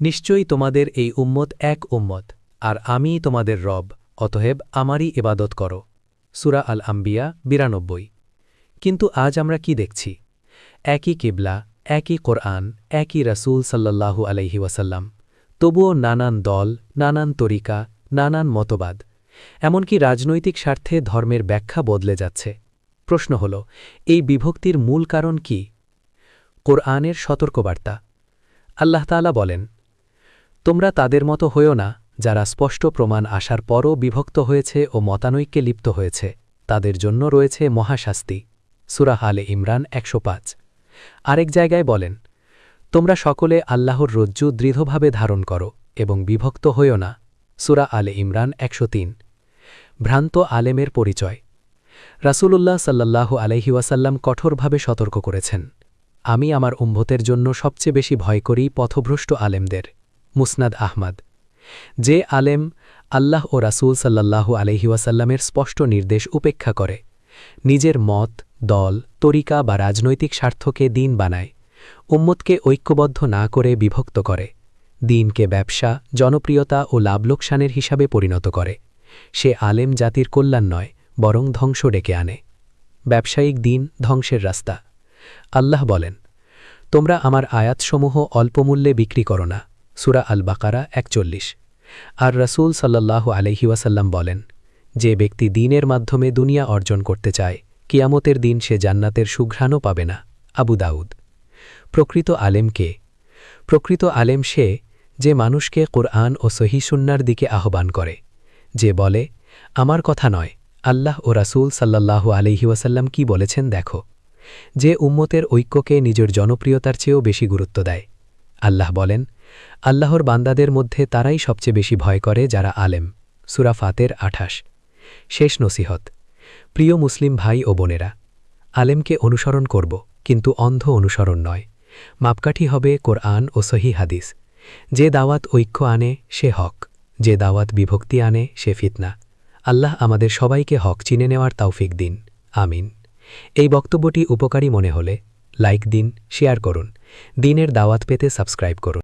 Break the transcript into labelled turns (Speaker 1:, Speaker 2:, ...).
Speaker 1: নিশ্চয়ই তোমাদের এই উম্মত এক উম্মত, আর আমিই তোমাদের রব, অতএব আমারই ইবাদত করো। সুরা আল আম্বিয়া বিরানব্বই। কিন্তু আজ আমরা কি দেখছি? একই কিবলা, একই কোরআন, একই রাসূল সাল্লাল্লাহু আলাইহি ওয়াসাল্লাম। তবুও নানান দল, নানান তরিকা, নানান মতবাদ, এমনকি রাজনৈতিক স্বার্থে ধর্মের ব্যাখ্যা বদলে যাচ্ছে। প্রশ্ন হল, এই বিভক্তির মূল কারণ কি? কোরআনের সতর্কবার্তা। আল্লাহ তাআলা বলেন তোমরা তাদের মতো হইও না, যারা স্পষ্ট প্রমাণ আসার পরও বিভক্ত হয়েছে ও মতানৈক্যে লিপ্ত হয়েছে। তাদের জন্য রয়েছে মহাশাস্তি। সুরাহ আলে ইমরান একশো পাঁচ। আরেক জায়গায় বলেন, তোমরা সকলে আল্লাহর রজ্জু দৃঢ়ভাবে ধারণ করো এবং বিভক্ত হইও না। সুরা আলে ইমরান একশো তিন। ভ্রান্ত আলেমের পরিচয়। রাসূলুল্লাহ সাল্লাল্লাহু আলহি কঠোরভাবে সতর্ক করেছেন, আমি আমার উম্ভতের জন্য সবচেয়ে বেশি ভয় করি পথভ্রষ্ট আলেমদের। মুসনাদ আহমদ। যে আলেম আল্লাহ ও রাসূল সাল্লাল্লাহু আলহিউসাল্লামের স্পষ্ট নির্দেশ উপেক্ষা করে, নিজের মত, দল, তরিকা বা রাজনৈতিক স্বার্থকে দিন বানায়, উম্মতকে ঐক্যবদ্ধ না করে বিভক্ত করে, দিনকে ব্যবসা, জনপ্রিয়তা ও লাভ লোকসানের হিসাবে পরিণত করে। সে আলেম জাতির কল্যাণ নয়, বরং ধ্বংস ডেকে আনে। ব্যবসায়িক দিন ধ্বংসের রাস্তা। আল্লাহ বলেন, তোমরা আমার আয়াতসমূহ অল্পমূল্যে বিক্রি করো না। সুরা আল বাকারা একচল্লিশ। আর রসুল সাল্লাল্লাহু আলহিউসাল্লাম বলেন, যে ব্যক্তি দিনের মাধ্যমে দুনিয়া অর্জন করতে চায়, কিয়ামতের দিন সে জান্নাতের সুঘ্রাণও পাবে না। আবু দাউদ, প্রকৃত আলেম কে? প্রকৃত আলেম সে যে মানুষকে কোরআন ও সহিসুন্নার দিকে আহ্বান করে, যে বলে, আমার কথা নয়, আল্লাহ ও রাসূল সাল্লাল্লাহু আলহিউসাল্লাম কি বলেছেন দেখো। যে উম্মতের ঐক্যকে নিজের জনপ্রিয়তার চেয়েও বেশি গুরুত্ব দেয়। আল্লাহ বলেন আল্লাহর বান্দাদের মধ্যে তারাই সবচেয়ে বেশি ভয় করে যারা আলেম। সুরা ফাতের আঠাশ। শেষ নসিহত। প্রিয় মুসলিম ভাই ও বোনেরা, আলেমকে অনুসরণ করব, কিন্তু অন্ধ অনুসরণ নয়। মাপকাঠি হবে কোরআন ও সহি হাদিস। যে দাওয়াত ঐক্য আনে, সে হক। যে দাওয়াত বিভক্তি আনে, সে ফিতনা। আল্লাহ আমাদের সবাইকে হক চিনে নেওয়ার তৌফিক দিন। আমিন। এই বক্তব্যটি উপকারী মনে হলে, লাইক দিন, শেয়ার করুন। দিনের দাওয়াত পেতে সাবস্ক্রাইব করুন।